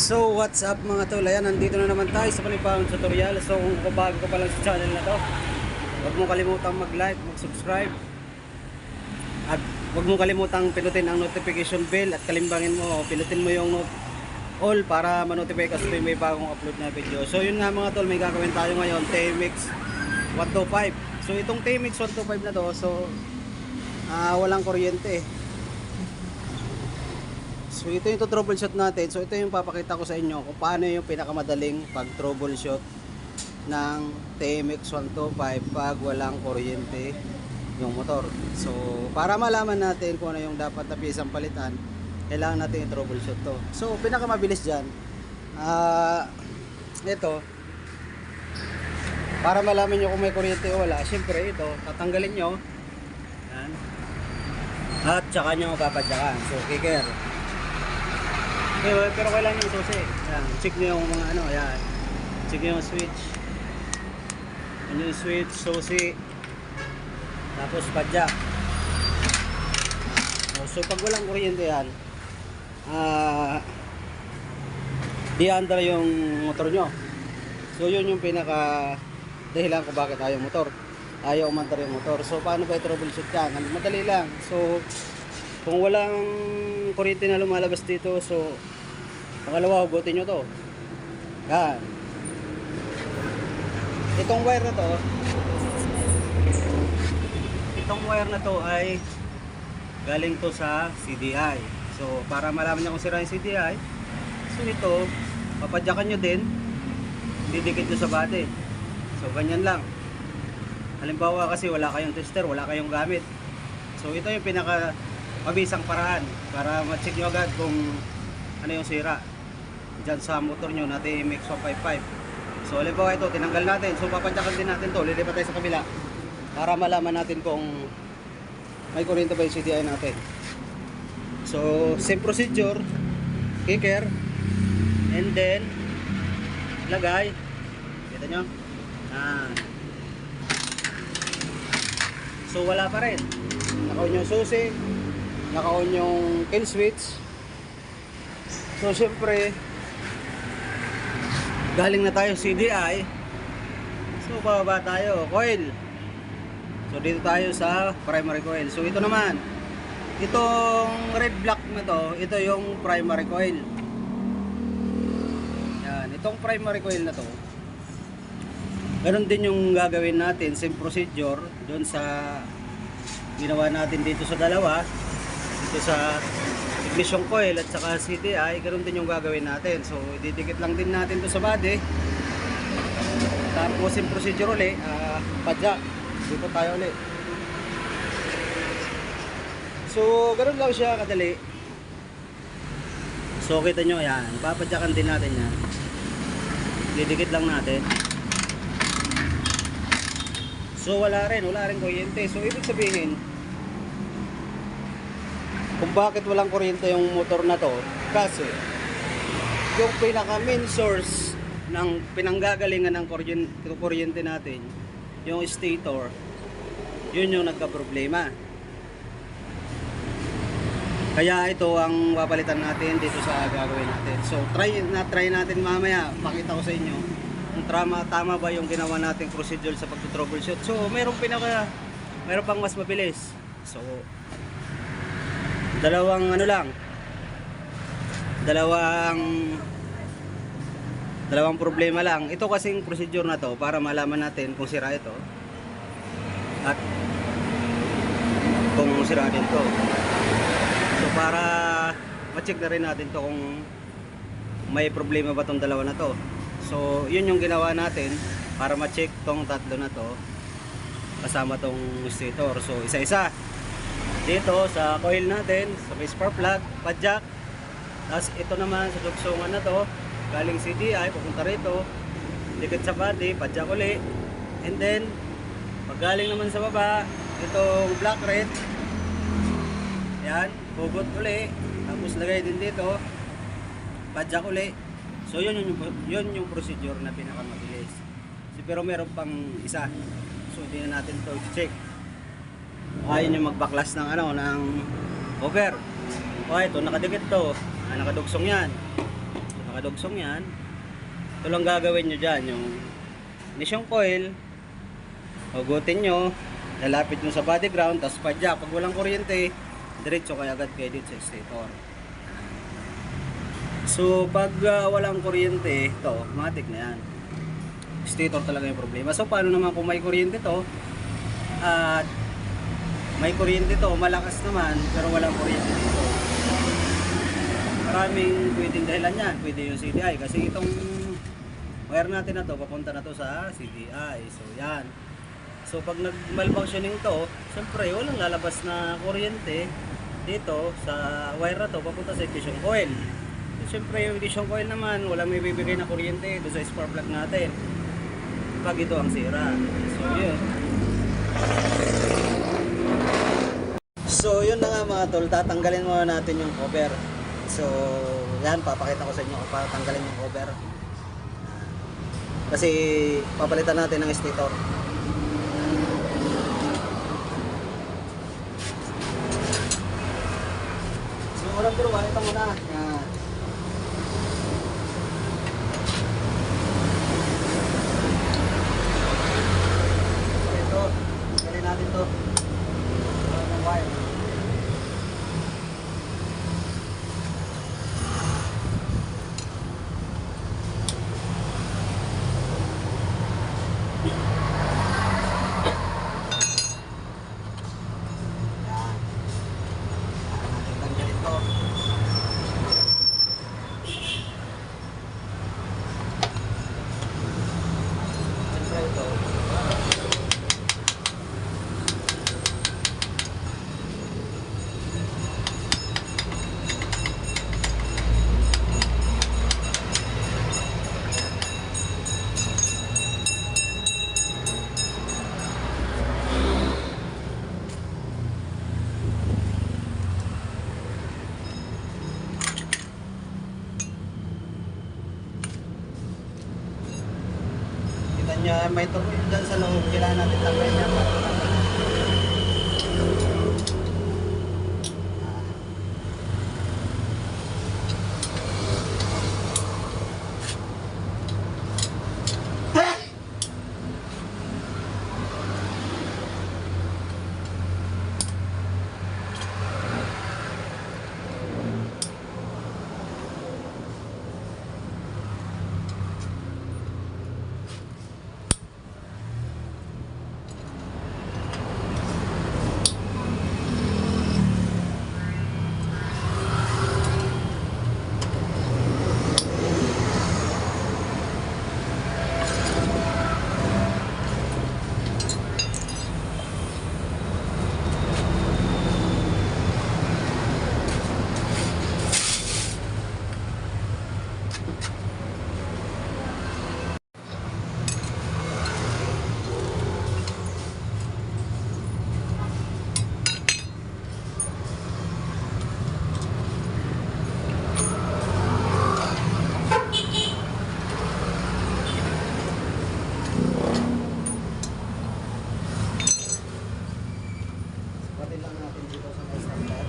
So what's up mga tol, ayan nandito na naman tayo sa panibagong tutorial. So kung bago ka pa lang sa channel na to Huwag mo kalimutang mag-like, mag-subscribe. At huwag mo kalimutang pinutin ang notification bell At kalimbangin mo, pinutin mo yung all para ma-notify ka sa may bagong upload na video. So yun nga mga tol, may gagawin tayo ngayon TMX 125 So itong TMX 125 na to, so ah, walang kuryente So ito yung troubleshoot natin. So ito yung papakita ko sa inyo kung paano yung pinakamadaling pag troubleshoot ng TMX 125 pag walang kuryente yung motor. So para malaman natin kung ano yung dapat na piyesang palitan, kailangan natin i-troubleshoot to. So pinakamabilis dyan, ah ito, para malaman nyo kung may kuryente o wala, syempre ito, tatanggalin nyo. Yan. At tsaka nyo papadyakan. So kicker. Pero, pero kailangan yung susi. Yan. Check nyo yung mga ano, yan. Check nyo yung switch. Yan yung switch, susi. Tapos padya. Oh, so pag walang kuryente yan, ah, i-under yung motor nyo. So yun yung pinaka dahilan kung bakit ayaw motor. Ayaw umandar yung motor. So paano ba i-troubleshoot yan? Madali lang. So kung walang kuryente na lumalabas dito, so pangalawa, hugutin nyo to. Yan. Itong wire na to, itong wire na to ay galing to sa CDI. So, para malaman nyo kung sira yung CDI, so ito, papadyakan nyo din, didikit nyo sa bate. So, ganyan lang. Halimbawa kasi wala kayong tester, wala kayong gamit. So, ito yung pinaka mabisang paraan para ma-check nyo agad kung ano yung sira. Dyan sa motor nyo na TMX 155 so halimbawa ito tinanggal natin. So papadyakan din natin to. Lilipat tayo sa kabila para malaman natin kung may kuryente ba yung CDI natin. So same procedure kicker and then lagay. Kita nyo? Ah. so wala pa rin. Naka-on yung susi naka-on yung kill switch So syempre galing na tayo CDI. So bababa tayo, coil. So dito tayo sa primary coil. So ito naman, itong red block na to, ito yung primary coil. Yan, itong primary coil na to. Ganon din yung gagawin natin, same procedure doon sa ginawa natin dito sa dalawa. Dito sa ignition coil at saka CDI, ganoon din yung gagawin natin. So, didikit lang din natin to sa body. Tapos yung procedure uli, uh, padya. Dito tayo uli. So, ganoon lang siya kadali. So, kita nyo, yan. Papadyakan din natin yan. Didikit lang natin. So, wala rin. Wala rin kuryente. So, ibig sabihin, kung bakit walang kuryente yung motor na to kasi yung pinaka main source ng pinanggagalingan ng kuryente, natin yung stator yun yung nagka-problema. Kaya ito ang papalitan natin dito sa gagawin natin. So try na try natin mamaya. Pakita ko sa inyo kung tama, tama ba yung ginawa nating procedure sa pag-troubleshoot so mayroong pinaka mayroon pang mas mabilis. So dalawang ano lang. Dalawang dalawang problema lang. Ito kasing procedure na to para malaman natin kung sira ito at kung sira din to. So para ma-check na rin natin to kung may problema ba tong dalawa na to. So yun yung ginawa natin para ma-check tong tatlo na to kasama tong stator. So isa-isa dito sa coil natin, sa may spark plug, padjak. Tapos ito naman sa dugsungan na to, galing CDI, pupunta rito, dikit sa body, padjak uli. And then, pag naman sa baba, itong black red, yan, hugot uli. Tapos lagay din dito, padjak uli. So yun yung, yun yung procedure na pinakamabilis. Pero meron pang isa. So hindi na natin to check ayun yung magbaklas ng ano ng over o ito nakadikit to ah, nakadugsong yan so, nakadugsong yan. Ito lang gagawin nyo dyan, yung ignition coil, hugutin nyo, lalapit nyo sa body ground, tapos padyak. Pag walang kuryente, diretso kayo agad kayo sa stator. So, pag ah, walang kuryente, ito, automatic na yan. Stator talaga yung problema. So, paano naman kung may kuryente to, at may kuryente to, malakas naman, pero walang kuryente dito. Maraming pwedeng dahilan yan. Pwede yung CDI. Kasi itong wire natin na to, papunta na to sa CDI. So, yan. So, pag nag-malfunctioning to, siyempre, walang lalabas na kuryente dito sa wire na to, papunta sa ignition coil. So, siyempre, yung ignition coil naman, walang may bibigay na kuryente doon sa spark plug natin. Pag ito ang sira. So, yun. So, yun na nga mga tol, tatanggalin muna natin yung cover. So, yan, papakita ko sa inyo kung tanggalin yung cover. Kasi, papalitan natin ng stator. So, walang turuan, ito muna. Yan. Ito, tanggalin natin to. Wala ng wire. Yan. Para natin tanggalin to. Siyempre ito. Kita niya, may turbo yun dyan sa loob. Kailangan natin tanggalin yan. para matanggal. Ah. Sukatin lang natin dito sa may starter.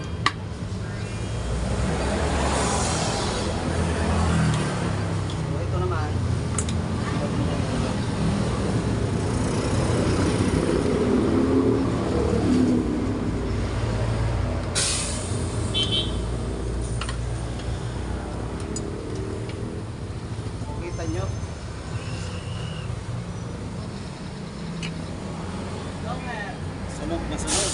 So, ito naman. Kita nyo? Sunog na sunog.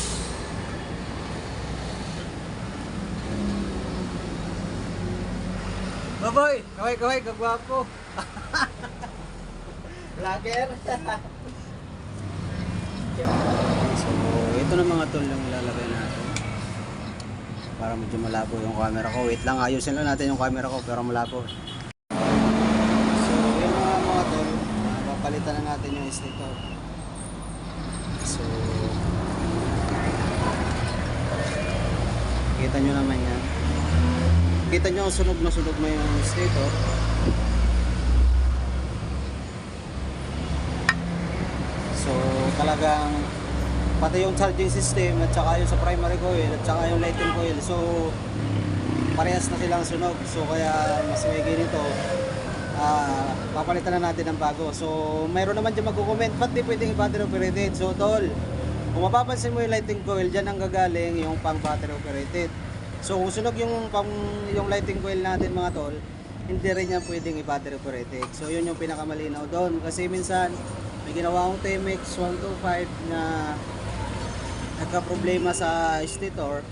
Baboy, kaway kaway kagwapo. Lager. so, ito na mga tol yung ilalagay natin. Para medyo malabo yung camera ko. Wait lang, ayusin lang natin yung camera ko pero malabo. So, yun mga mga tol. Papalitan na natin yung sticker. So, kita nyo naman yan. Kita nyo sunog na sunog na yung stator. So, talagang pati yung charging system at saka yung sa primary coil at saka yung lighting coil. So, parehas na silang sunog. So kaya mas may ganito. Ah, papalitan na natin ng bago. So mayroon naman dyan magko-comment, ba't di pwedeng battery operated? So tol, kung mapapansin mo yung lighting coil, dyan ang gagaling yung pang battery operated. So sunog yung pang yung lighting coil natin mga tol, hindi rin yan pwedeng i-battery operated. So yun yung pinakamalinaw doon. Kasi minsan, may ginawa akong TMX 125 na nagka-problema sa stator.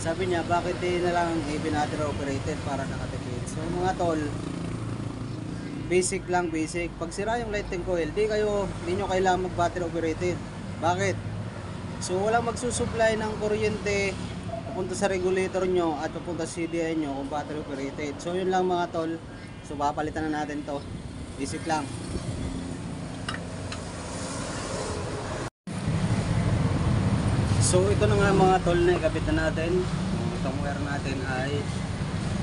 Sabi niya, bakit di na lang i-battery operated para nakatipid. So mga tol, basic lang basic. Pag sira yung lighting coil, di kayo, di nyo kailangan mag-battery operated. Bakit? So walang magsusupply ng kuryente papunta sa regulator nyo at papunta sa CDI nyo kung battery operated. So yun lang mga tol. So papalitan na natin to. Basic lang. So ito na nga mga tol na ikabit na natin. Itong wire natin ay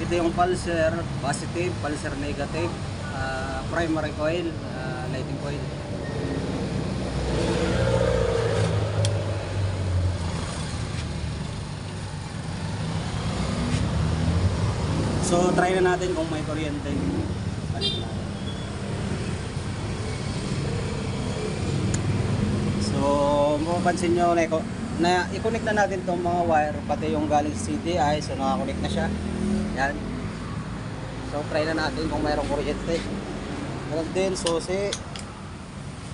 ito yung pulser positive, pulser negative, ah, primary coil, ah, lighting coil. So try na natin kung may kuryente. So mapapansin nyo na, na i-connect na natin tong mga wire pati yung galing CDI so nakakonect na siya. Yan. So try na natin kung mayroong kuryente. Meron din susi,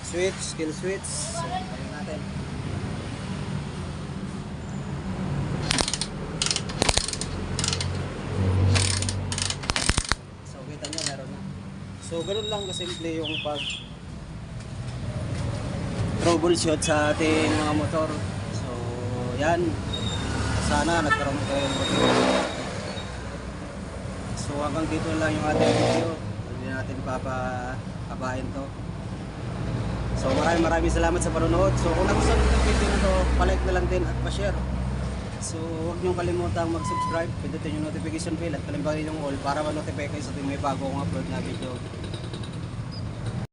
switch, kill switch. So kita nyo meron na. So ganun lang kasimple yung pag troubleshoot sa ating mga motor. So yan. Sana nagkaroon kayo ng motor. So hanggang dito lang yung ating video. Hindi natin papahabain to. So maraming maraming salamat sa panonood. So kung nagustuhan niyo yung video na to, palike na lang din at pa-share. So huwag niyong kalimutang mag-subscribe, pindutin yung notification bell at kalimbangin yung all para ma-notify kayo sa tuwing may bago akong upload na video.